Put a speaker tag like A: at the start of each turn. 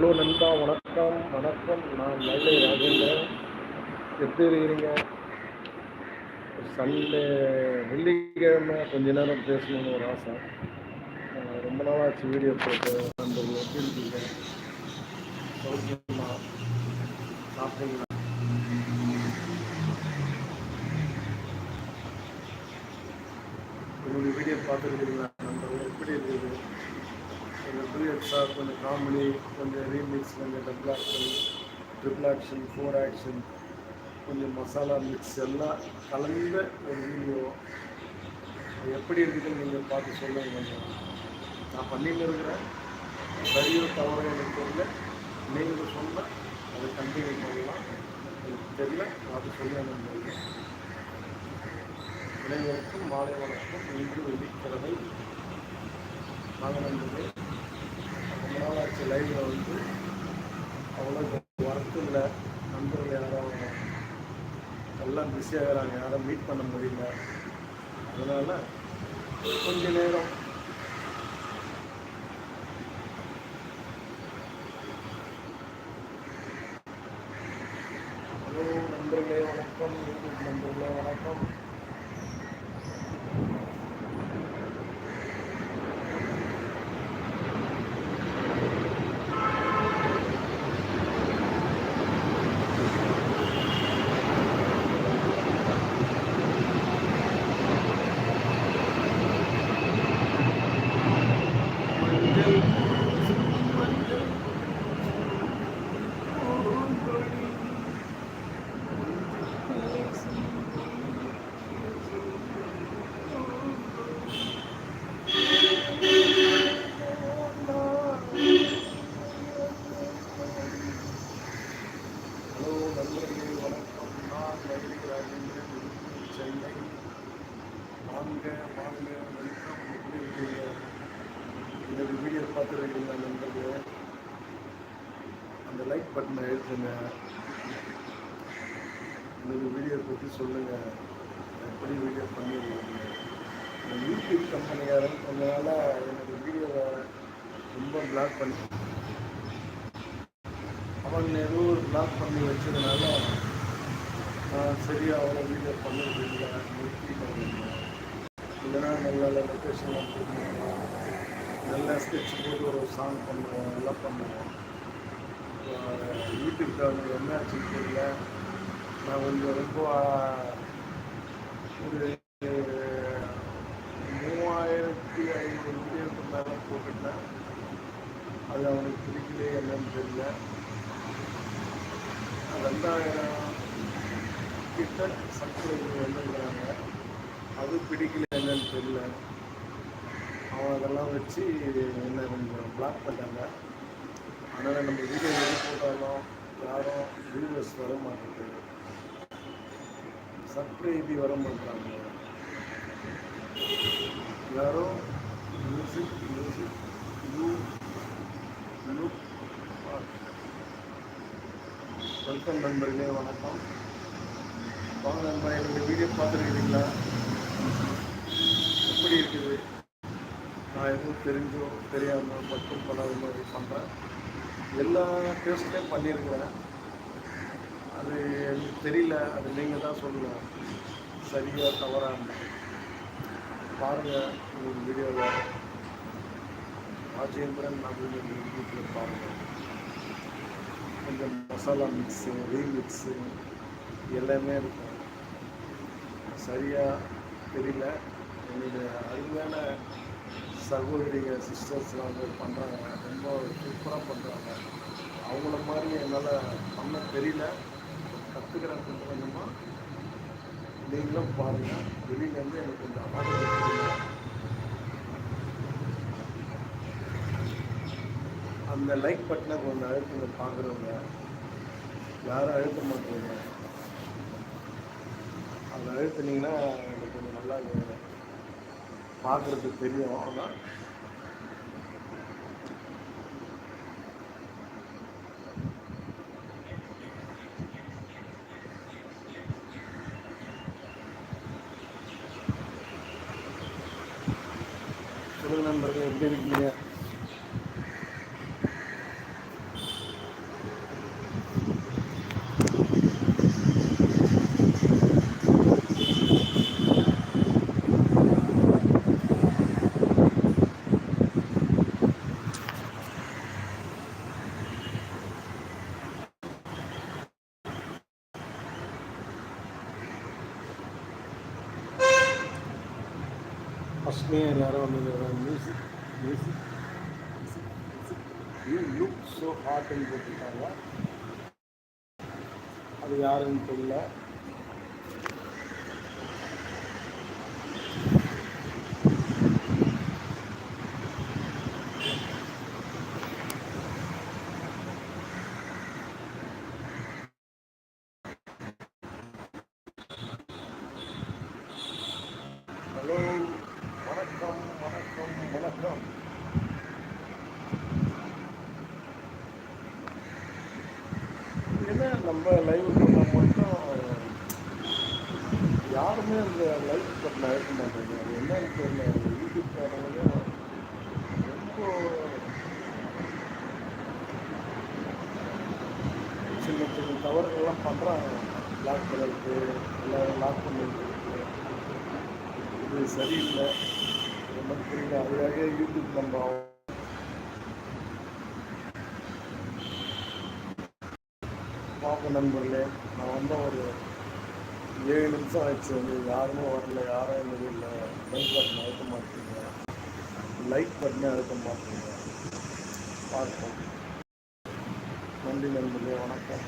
A: Hello நண்பா வணக்கம். வணக்கம். நான் மதுரை ராஜேந்திரன். எப்படி இருக்கிறீங்க? சண்டே வெள்ளிக்கிழமை கொஞ்ச நேரம் பேசணும்னு ஒரு ஆசை. ரொம்ப நாளாச்சு வீடியோ போட்டு நண்பர்கள் எப்படி இருக்கீங்க? சௌக்கியமா? சாப்பிட்டீங்களா? உங்களுடைய வீடியோ பார்த்துருக்கீங்களா? கொஞ்சம் டூயட்ஸாக கொஞ்சம் காமெடி கொஞ்சம் ரீமிக்ஸ் கொஞ்சம் double action triple action four action கொஞ்சம் மசாலா மிக்ஸ் எல்லாம் கலந்த ஒரு வீடியோ அது எப்படி இருக்குதுன்னு நீங்கள் பார்த்து சொல்லுங்க. கொஞ்சம் நான் பண்ணிட்டு இருக்கிறேன். சரியோ தவறோ எனக்கு தெரியல. நீங்கள் சொன்னால் அதை கண்டினியூ பண்ணலாம். எனக்கு தெரியல. பார்த்து சொல்ல நண்பர்கள் இளைஞருக்கும் மாலை வணக்கம். இன்று வெள்ளிக்கிழமை. நாங்கள் நண்பர்களே. நாளாச்சு வந்து அவ்வளோ ஒர்க் இல்லை நண்பர்கள் யாரும் எல்லாம் பிஸியாகிறாங்க யாரும் மீட் பண்ண முடியல. அதனால் கொஞ்ச நேரம் ஹலோ நண்பர்களே வணக்கம். யூடியூப் நண்பர்களே வணக்கம் மஞ்சள் மஞ்சள் பூங்கொடி. ஹலோ நண்பர்களே வணக்கம் நான் வைகை ராஜேந்திரன் விழுப்புரம், சென்னை வாங்க வாங்க வெல்கம் எப்படி இருக்கீங்க இந்த வீடியோ பார்த்துருக்கீங்களா நண்பர்களே அந்த லைக் பட்டனை எழுத்துங்க உங்களுக்கு வீடியோ பற்றி சொல்லுங்கள் எப்படி வீடியோ பண்ணிடுவீங்க இந்த யூடியூப் கம்பெனிக்காரன் கொஞ்ச நாளாக எனக்கு வீடியோவை ரொம்ப பிளாக் பண்ணி அவங்க ஏதோ ஒரு பிளாக் பண்ணி வச்சதுனால நான் சரியாக அவ்வளோ வீடியோ பண்ணிருக்கீங்க நிறுத்தி பண்ணிருக்கேன் இல்லைன்னா நல்ல லொக்கேஷன் லொக்கேஷன்லாம் போட்டுருக்கோம் நல்ல ஸ்கெட்ச் போட்டு ஒரு சாங் பண்ணுவோம் நல்லா பண்ணுவோம். யூடியூப்காரங்க என்ன ஆச்சுன்னு தெரியல. நான் கொஞ்சம் ரொம்ப ஒரு மூவாயிரத்தி ஐநூறு வீடியோக்கு மேலே போட்டுட்டேன். அது அவனுக்கு பிடிக்கலையே என்னன்னு தெரியல. ரெண்டாயிரம் கிட்ட சப்ஸ்கிரைபர் வந்துருக்குறாங்க அது பிடிக்கல என்னன்னு தெரியல. அதெல்லாம் வச்சு என்ன கொஞ்சம் பிளாக் பண்ணிட்டாங்க. அதனால் நம்ம வீடியோ எது போட்டாலும் யாரும் வியூவர்ஸ் வர மாட்டேங்குது. சப்ஸ்கிரைபி வர மாட்டாங்க. யாரும் music music you look welcome நண்பர்களே வணக்கம். வாங்க நண்பா என்னுடைய வீடியோ பார்த்துருக்கிறீங்களா எப்படி இருக்குது நான் எதுவும் தெரிஞ்சோ தெரியாமல் மட்டும் பண்ணாத மாதிரி பண்ணுறேன் எல்லா டேஸ்ட்லேயும் பண்ணியிருக்கிறேன். அது எனக்கு தெரியல அது நீங்கள் தான் சொல்லணும் சரியாக தவறாக பாருங்கள் உங்களுக்கு வீடியோவில் ராஜேந்திரன் அப்படின்னு யூடியூப்பில் பாருங்கள் கொஞ்சம் மசாலா மிக்ஸு ரீமிக்ஸு எல்லாமே இருக்கும். சரியாக தெரியல. என்னுடைய அருமையான சகோதரிக சிஸ்டர்ஸ்லாம் வந்து பண்ணுறாங்க ரொம்ப சூப்பராக பண்ணுறாங்க அவங்கள மாதிரி என்னால் பண்ண தெரியல. கற்றுக்கிறேன் கொஞ்சம் கொஞ்சமாக நீங்களும் பாருங்கள் வெளியிலேருந்து எனக்கு கொஞ்சம் ஆர்டர் அந்த லைக் பட்டனை கொஞ்சம் அழுத்துங்க பார்க்குறவங்க யாரும் அழுத்த மாட்டீங்க. அதை அழுத்துனீங்கன்னா எனக்கு கொஞ்சம் நல்லா பார்க்குறதுக்கு தெரியும். ஆனால் சொல்லுங்க நண்பர்கள் எப்படி இருக்கீங்க? ஃபஸ்ட் எல்லாரும் யாரோ வந்து music music you look so ஹாட்னு போட்டிருக்காங்க அது யாருன்னு தெரியல ஹலோ வணக்கம் வணக்கம் வணக்கம் ரொம்ப நம்ம லைவ் பண்ண மட்டும் யாருமே அந்த லைவ் பட்டன் அழைக்க மாட்டாங்க. அது என்னன்னு தெரியல. யூடியூப் காரங்களே ரொம்ப சின்ன சின்ன தவறுகள்லாம் பண்ணுறாங்க லாக் பண்ணிருக்கு இல்லை லாக் பண்ணிருக்கு இது சரியில்லை. நமக்கு புரியல அதுக்காக யூடியூப் நம்ம பார்க்க நண்பர்களே நான் வந்து ஒரு ஏழு நிமிஷம் ஆயிடுச்சு வந்து. யாருமே வரல யாரும் என்னது இல்லை லைக் பட்டன் அழுத்த மாட்டீங்க. லைக் பட்டனே அழுத்த மாட்டீங்க. பார்ப்போம். நன்றி நண்பர்களே வணக்கம்.